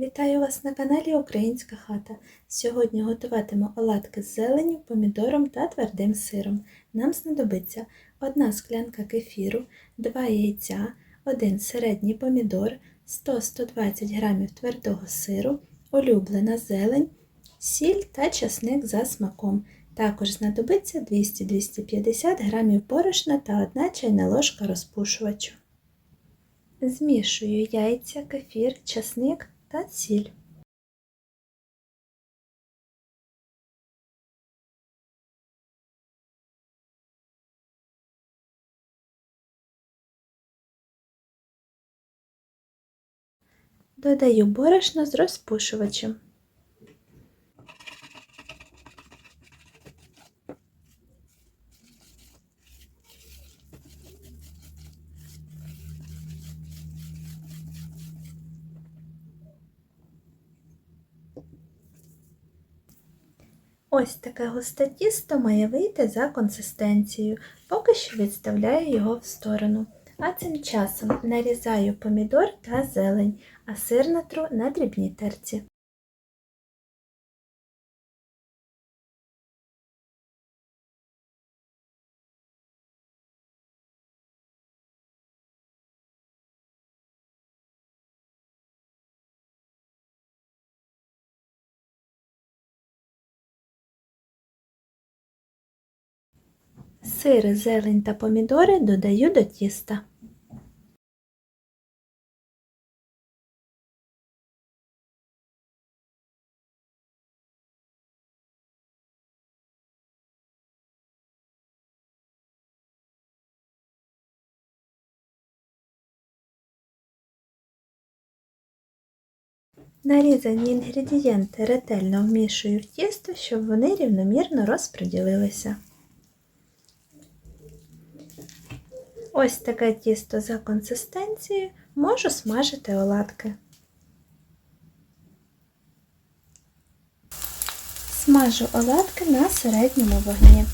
Вітаю вас на каналі Українська хата. Сьогодні готуватиму оладки з зеленню, помідором та твердим сиром. Нам знадобиться 1 склянка кефіру, 2 яйця, 1 середній помідор, 100-120 г твердого сиру, улюблена зелень, сіль та часник за смаком. Також знадобиться 200-250 г борошна та 1 чайна ложка розпушувачу. Змішую яйця, кефір, часник та ціль. Додаю борошно з розпушувачем. Ось таке густе тісто має вийти за консистенцією, поки що відставляю його в сторону. А цим часом нарізаю помідор та зелень, а сир натру на дрібній терці. Сир, зелень та помідори додаю до тіста. Нарізані інгредієнти ретельно вмішую в тісто, щоб вони рівномірно розподілилися. Ось таке тісто за консистенцією можу смажити оладки. Смажу оладки на середньому вогні.